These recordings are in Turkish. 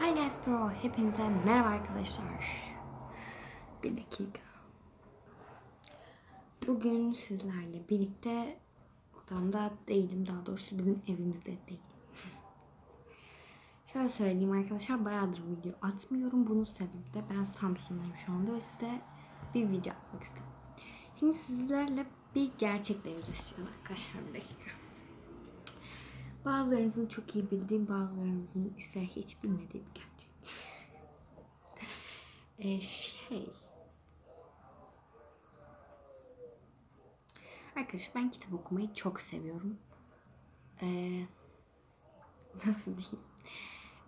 Hi guys Pro, hepinize merhaba arkadaşlar. Bir dakika. Bugün sizlerle birlikte odamda değilim, daha doğrusu bizim evimizde değilim. Şöyle söyleyeyim arkadaşlar, bayağıdır video atmıyorum. Bunun sebebi de ben Samsun'dayım şu anda ve size bir video atmak istedim. Şimdi sizlerle bir gerçekle yüzleşeceğiz arkadaşlar bir dakika. Bazılarınızın çok iyi bildiğim, bazılarınızın ise hiç bilmediği bir gerçek. Ee, şey... Arkadaşlar ben kitap okumayı çok seviyorum. Ee, nasıl diyeyim?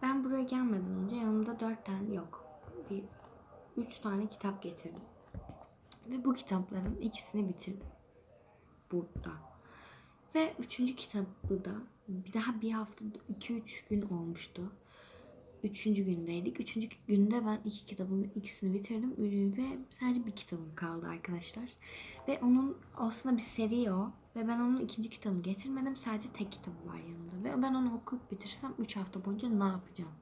Ben buraya gelmeden önce yanımda dört tane yok. Bir üç tane kitap getirdim. Ve bu kitapların ikisini bitirdim. Burada. Ve üçüncü kitabı da daha bir hafta, iki üç gün olmuştu. Üçüncü gündeydik. Üçüncü günde ben iki kitabımın ikisini bitirdim. Ve sadece bir kitabım kaldı arkadaşlar. Ve onun aslında bir seri o. Ve ben onun ikinci kitabını getirmedim. Sadece tek kitabı var yanında. Ve ben onu okuyup bitirsem üç hafta boyunca ne yapacağım?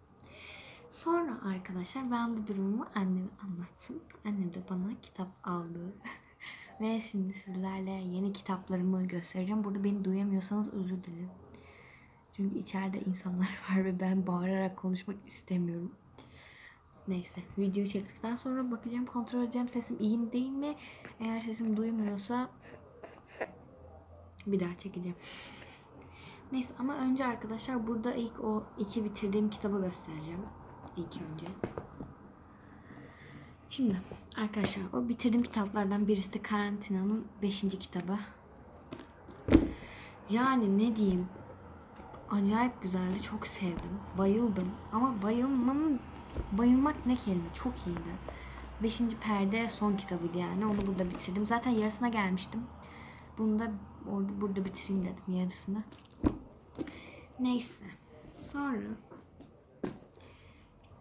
Sonra arkadaşlar ben bu durumu anneme anlattım. Annem de bana kitap aldı. Ve şimdi sizlerle yeni kitaplarımı göstereceğim. Burada beni duyamıyorsanız özür dilerim. Çünkü içeride insanlar var ve ben bağırarak konuşmak istemiyorum. Neyse video çektikten sonra bakacağım kontrol edeceğim sesim iyi mi değil mi? Eğer sesim duymuyorsa bir daha çekeceğim. Neyse ama önce arkadaşlar burada ilk o iki bitirdiğim kitabı göstereceğim. İlk önce. Şimdi arkadaşlar o bitirdiğim kitaplardan birisi de Karantina'nın 5. kitabı. Yani ne diyeyim? Acayip güzeldi. Çok sevdim. Bayıldım. Ama bayılmanın bayılmak ne kelime? Çok iyiydi. 5. perde son kitabıydı yani. Onu burada bitirdim. Zaten yarısına gelmiştim. Bunu da orada burada bitireyim dedim yarısını. Neyse. Sonra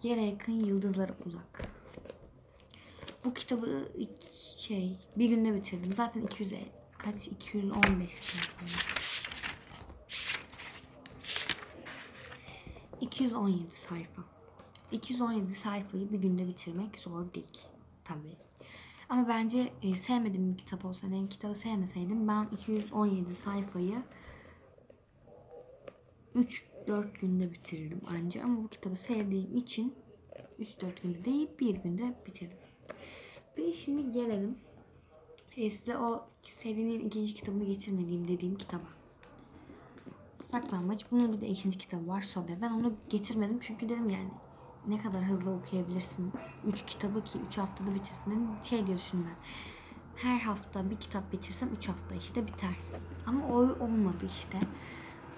Yere yakın yıldızlara uzak. Bu kitabı şey bir günde bitirdim. Zaten 200 e- kaç 215 sayfa. 217 sayfa. 217 sayfayı bir günde bitirmek zor değil tabii. Ama bence e, sevmediğim bir kitap olsa, yani kitabı sevmeseydim ben 217 sayfayı 3-4 günde bitiririm anca. Ama bu kitabı sevdiğim için 3-4 günde değil bir günde bitiririm. Ve şimdi gelelim e, size o serinin ikinci kitabını getirmediğim dediğim kitaba. Saklanmaç. Bunun bir de ikinci kitabı var Sobe. Ben onu getirmedim çünkü dedim yani ne kadar hızlı okuyabilirsin. Üç kitabı ki üç haftada bitirsin. Şey diye düşündüm ben. Her hafta bir kitap bitirsem üç hafta işte biter. Ama o olmadı işte.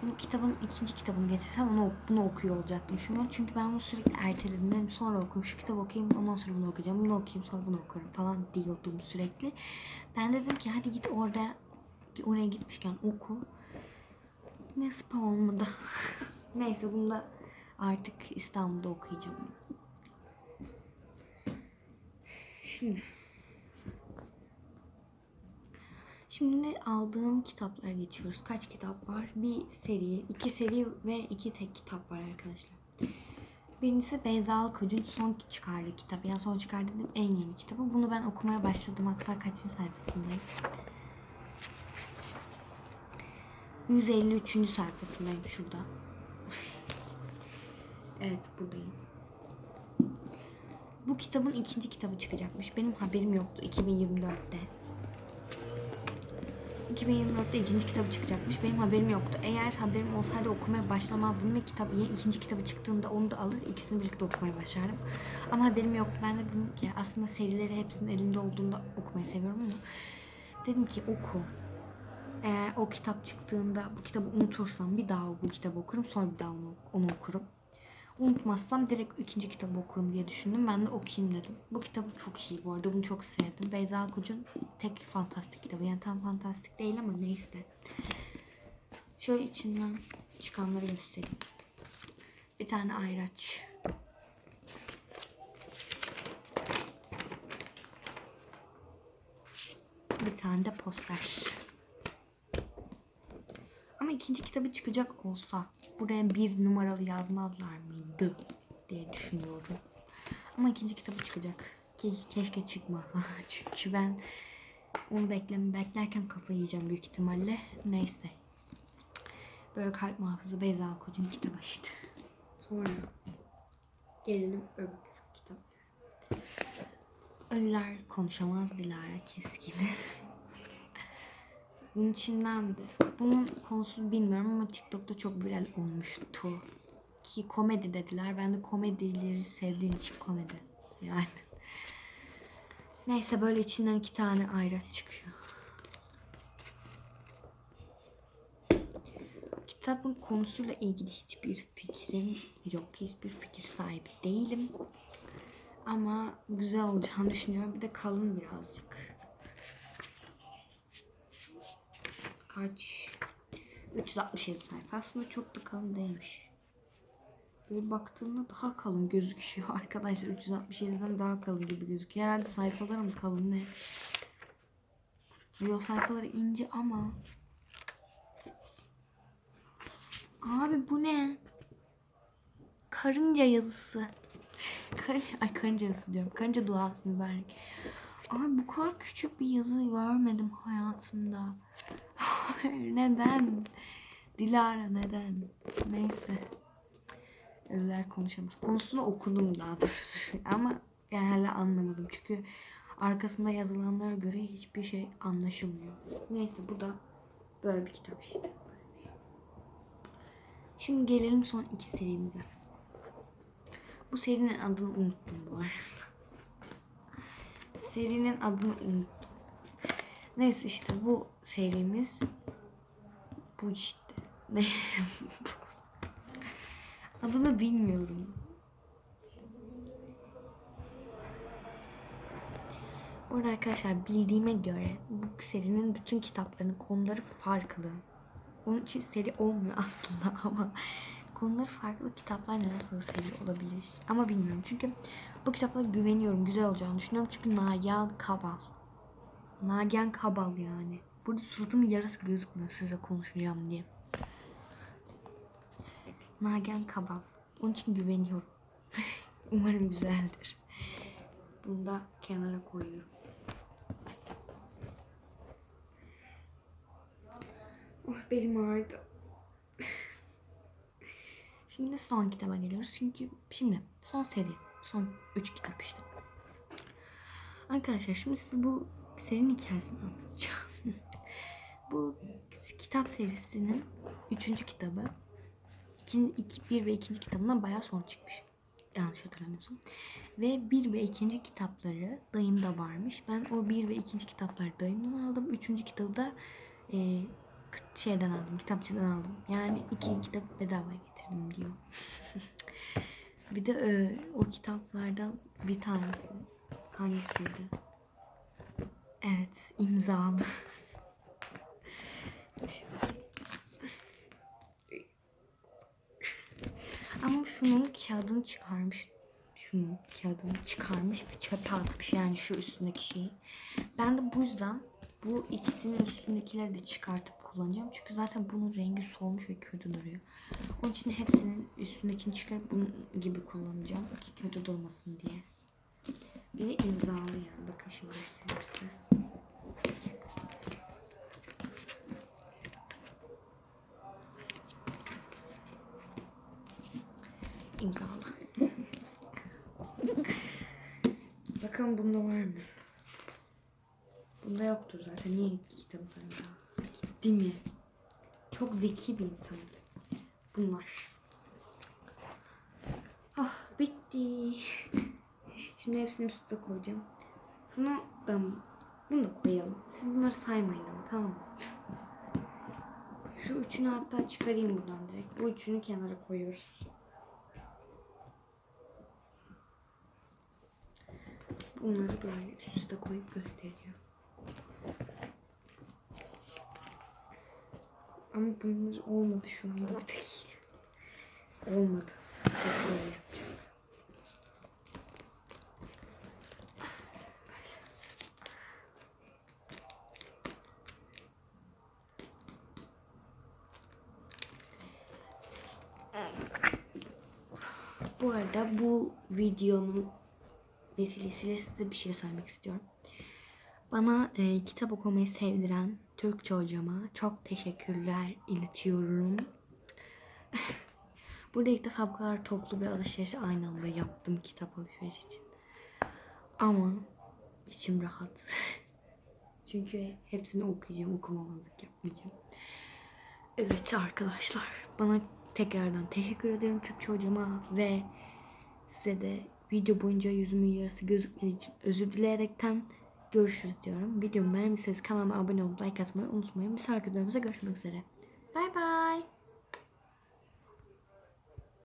Bu kitabın ikinci kitabını getirsem onu bunu okuyor olacaktım şu an. Çünkü ben bunu sürekli erteledim. Dedim sonra okuyayım, şu kitabı okuyayım, ondan sonra bunu okuyacağım, bunu okuyayım, sonra bunu okurum falan diyordum sürekli. Ben de dedim ki hadi git orada oraya gitmişken oku. Ne spa olmadı. Neyse bunu da artık İstanbul'da okuyacağım. Şimdi Şimdi aldığım kitaplara geçiyoruz. Kaç kitap var? Bir seri, iki seri ve iki tek kitap var arkadaşlar. Birincisi Beyza Alkoç'un son çıkardığı kitap. Yani son çıkardığı dediğim en yeni kitabı. Bunu ben okumaya başladım. Hatta kaçıncı sayfasındayım? 153. sayfasındayım şurada. evet buradayım. Bu kitabın ikinci kitabı çıkacakmış. Benim haberim yoktu 2024'te. 2024'te ikinci kitabı çıkacakmış. Benim haberim yoktu. Eğer haberim olsaydı okumaya başlamazdım ve kitap ikinci kitabı çıktığında onu da alır ikisini birlikte okumaya başlardım. Ama haberim yoktu. Ben de dedim ki aslında serileri hepsinin elinde olduğunda okumayı seviyorum ama dedim ki oku. Eğer o kitap çıktığında bu kitabı unutursam bir daha bu kitabı okurum sonra bir daha onu, okurum. Unutmazsam direkt ikinci kitabı okurum diye düşündüm. Ben de okuyayım dedim. Bu kitabı çok iyi bu arada. Bunu çok sevdim. Beyza Akut'un tek fantastik kitabı. Yani tam fantastik değil ama neyse. Şöyle içinden çıkanları göstereyim. Bir tane ayraç. Bir tane de poster. İkinci kitabı çıkacak olsa buraya bir numaralı yazmazlar mıydı? diye düşünüyorum. Ama ikinci kitabı çıkacak. Ke keşke çıkma. Çünkü ben onu beklem beklerken kafayı yiyeceğim büyük ihtimalle. Neyse. Böyle kalp muhafızı Beyza Alkoç'un kitabı işte. Sonra gelelim öbür kitap. Ölüler konuşamaz Dilara Keskin'i. Bunun içindendi. Bunun konusunu bilmiyorum ama TikTok'ta çok viral olmuştu. Ki komedi dediler. Ben de komedileri sevdiğim için komedi. Yani. Neyse böyle içinden iki tane ayraç çıkıyor. Kitabın konusuyla ilgili hiçbir fikrim yok. Hiçbir fikir sahibi değilim. Ama güzel olacağını düşünüyorum. Bir de kalın birazcık. Kaç? 367 sayfa. Aslında çok da kalın değilmiş. Böyle baktığımda daha kalın gözüküyor arkadaşlar. 367'den daha kalın gibi gözüküyor. Herhalde sayfaları mı kalın ne? Yo sayfaları ince ama. Abi bu ne? Karınca yazısı. Karınca, ay karınca yazısı diyorum. Karınca duası mübarek. Abi bu kadar küçük bir yazı görmedim hayatımda. neden? Dilara neden? Neyse. Ölüler konuşamaz. Konusunu okudum daha doğrusu. Ama yani hala anlamadım. Çünkü arkasında yazılanlara göre hiçbir şey anlaşılmıyor. Neyse bu da böyle bir kitap işte. Şimdi gelelim son iki serimize. Bu serinin adını unuttum bu arada. Serinin adını unuttum. Neyse işte bu serimiz bu işte. Ne? Adını bilmiyorum. Bu arkadaşlar bildiğime göre bu serinin bütün kitaplarının konuları farklı. Onun için seri olmuyor aslında ama konuları farklı kitaplar nasıl seri olabilir? Ama bilmiyorum çünkü bu kitaplara güveniyorum. Güzel olacağını düşünüyorum çünkü Nagihan Kabal. Nagihan Kabal yani. Burada suratımın yarısı gözükmüyor size konuşacağım diye. Nagihan Kabal. Onun için güveniyorum. Umarım güzeldir. Bunu da kenara koyuyorum. Oh belim ağrıdı. Şimdi son kitaba geliyoruz. Çünkü şimdi son seri. Son 3 kitap işte. Arkadaşlar şimdi size bu serinin hikayesini anlatacağım. bu kitap serisinin 3. kitabı. 2, 2, 1 ve 2. kitabından bayağı sonra çıkmış. Yanlış hatırlamıyorsam. Ve 1 ve 2. kitapları dayımda varmış. Ben o 1 ve 2. kitapları dayımdan aldım. 3. kitabı da e, şeyden aldım. Kitapçıdan aldım. Yani iki kitap bedava getirdim diyor. bir de e, o kitaplardan bir tanesi. Hangisiydi? Evet, imzalı. Ama şunun kağıdını çıkarmış. Şunun kağıdını çıkarmış ve çöpe atmış yani şu üstündeki şeyi. Ben de bu yüzden bu ikisinin üstündekileri de çıkartıp kullanacağım. Çünkü zaten bunun rengi solmuş ve kötü duruyor. Onun için hepsinin üstündekini çıkarıp bunun gibi kullanacağım ki kötü durmasın diye. Bir de imzalı yani. Bakın şimdi göstereyim size. İmzalı. Bakalım bunda var mı? Bunda yoktur zaten. Niye kitabı tanımaz? Gitti mi? Çok zeki bir insan. Bunlar. Ah bitti. Şimdi hepsini üst koyacağım. Şunu da bunu da koyalım. Siz bunları saymayın ama tamam mı? Şu üçünü hatta çıkarayım buradan direkt. Bu üçünü kenara koyuyoruz. Bunları böyle üst üste koyup göstereceğim. Ama bunlar olmadı şu anda. Bir dakika. Olmadı. Böyle yapacağız. Bu arada bu videonun vesilesiyle size bir şey söylemek istiyorum. Bana e, kitap okumayı sevdiren Türkçe hocama çok teşekkürler iletiyorum. Burada ilk defa bu kadar toplu bir alışveriş aynı anda yaptım kitap alışveriş için. Ama içim rahat. Çünkü hepsini okuyacağım, okumamazlık yapmayacağım. Evet arkadaşlar, bana tekrardan teşekkür ederim Türkçe hocama ve size de video boyunca yüzümün yarısı gözükmediği için özür dileyerekten görüşürüz diyorum. Videomu beğendiyseniz kanalıma abone olup like atmayı unutmayın. Bir sonraki videomuzda görüşmek üzere. Bay bay.